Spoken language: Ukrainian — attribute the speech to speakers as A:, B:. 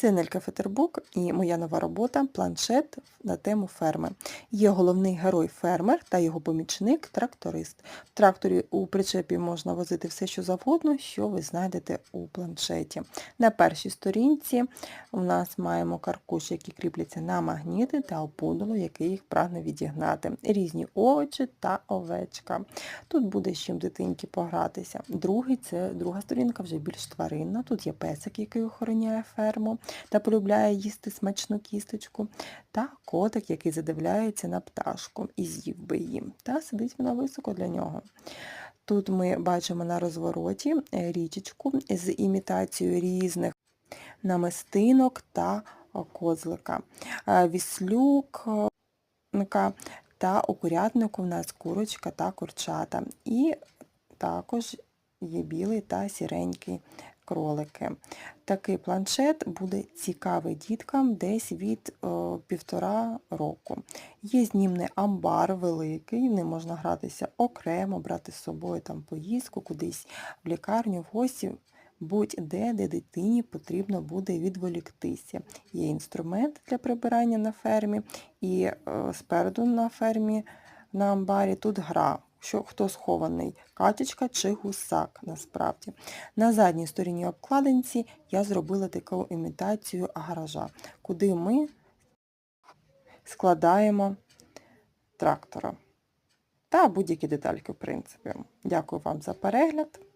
A: Це Нелька Фетербук і моя нова робота планшет на тему ферми. Є головний герой фермер та його помічник тракторист. В тракторі у причепі можна возити все, що завгодно, що ви знайдете у планшеті. На першій сторінці у нас маємо каркуш, які кріпляться на магніти та опудало, який їх прагне відігнати. Різні овочі та овечка. Тут буде з чим дитинки погратися. Другий це друга сторінка вже більш тваринна. Тут є песик, який охороняє ферму та полюбляє їсти смачну кісточку, та котик, який задивляється на пташку і з'їв би її. Та сидить вона високо для нього. Тут ми бачимо на розвороті е, річечку з імітацією різних намистинок та козлика. Е, Віслюк та у курятнику в нас курочка та курчата. І також є білий та сіренький кролики. Такий планшет буде цікавий діткам десь від о, півтора року. Є знімний амбар великий, ним можна гратися окремо, брати з собою там поїздку, кудись в лікарню, в гості, будь-де, де дитині потрібно буде відволіктися. Є інструмент для прибирання на фермі, і е, спереду на фермі на амбарі тут гра. Що хто схований, качечка чи гусак насправді. На задній стороні обкладинці я зробила таку імітацію гаража, куди ми складаємо трактора та будь-які детальки, в принципі. Дякую вам за перегляд.